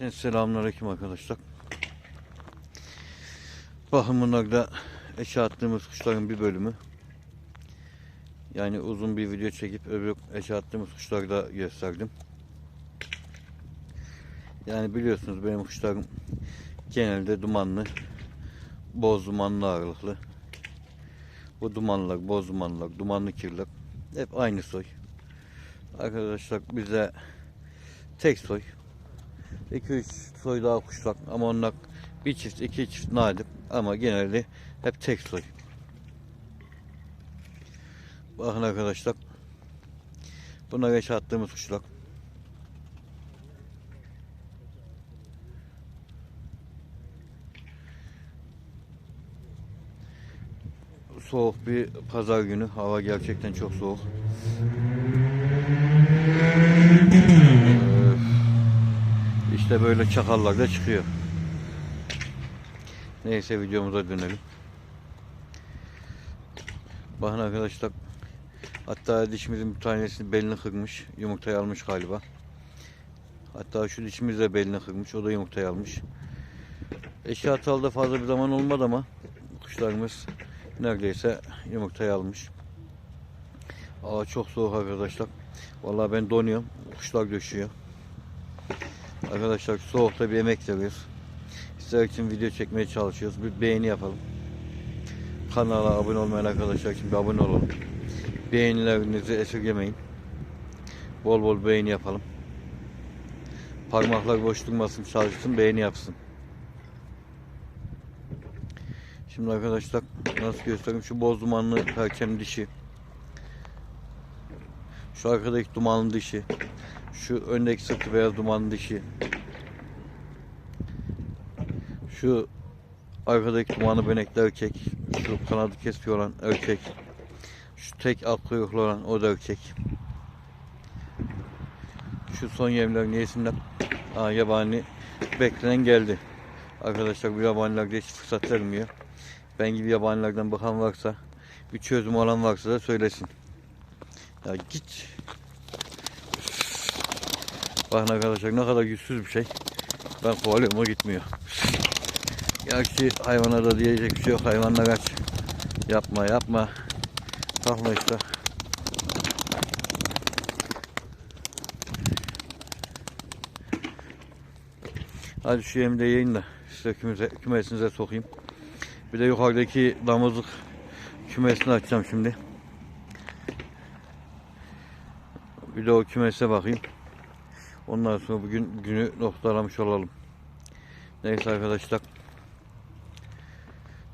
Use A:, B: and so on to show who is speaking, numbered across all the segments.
A: Cümleten selamünaleyküm arkadaşlar. Bakın bunlar da eşe attığımız kuşların bir bölümü. Yani uzun bir video çekip öbür eşe attığımız kuşları da gösterdim. Yani biliyorsunuz benim kuşlarım genelde dumanlı, boz dumanlı ağırlıklı. Bu dumanlar, boz dumanlar, dumanlı kirler hep aynı soy. Arkadaşlar bize tek soy 2-3 soy daha kuşlar ama onlar bir çift iki çift nadir ama genelde hep tek soy. Bakın arkadaşlar. Bunlar yaşa attığımız kuşlar. Soğuk bir pazar günü. Hava gerçekten çok soğuk. İşte böyle çakallar da çıkıyor. Neyse videomuza dönelim. Bakın arkadaşlar. Hatta dişimizin bir tanesi belini kırmış. Yumurtayı almış galiba. Hatta şu dişimiz de belini kırmış. O da yumurtayı almış. Eşya atalda fazla bir zaman olmadı ama kuşlarımız neredeyse yumurtayı almış. Aa çok soğuk arkadaşlar. Vallahi ben donuyorum. Kuşlar döşüyor. Arkadaşlar soğukta bir emek veriyoruz. Sizler için video çekmeye çalışıyoruz. Bir beğeni yapalım. Kanala abone olmayan arkadaşlar için bir abone olalım. Beğenilerinizi esirgemeyin. Bol bol beğeni yapalım. Parmaklar boş durmasın, çalışsın, beğeni yapsın. Şimdi arkadaşlar nasıl göstereyim? Şu boz dumanlı perçem dişi. Şu arkadaki dumanlı dişi. Şu öndeki sırtı beyaz dumanlı dişi. Şu arkadaki dumanlı benekli erkek. Şu kanadı kespi olan erkek. Şu tek alt kuyruklu olan o da erkek. Şu son yemler isimler? Aa, yabani beklenen geldi. Arkadaşlar bu yabanilerde hiç fırsat vermiyor. Ben gibi yabanilerden bakan varsa, bir çözüm olan varsa da söylesin. Ya git. Bakın arkadaşlar ne kadar yüzsüz bir şey. Ben kovalıyorum o gitmiyor. Gerçi hayvana da diyecek bir şey yok. Hayvanlar aç. Yapma yapma. Kalkma işte. Hadi şu yemi de yiyin de size kümese, kümesinize sokayım. Bir de yukarıdaki damızlık kümesini açacağım şimdi. Bir de o kümese bakayım. Ondan sonra bugün günü noktalamış olalım. Neyse arkadaşlar.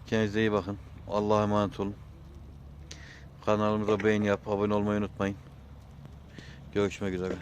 A: Kendinize iyi bakın. Allah'a emanet olun. Kanalımıza beğeni yap, abone olmayı unutmayın. Görüşmek üzere.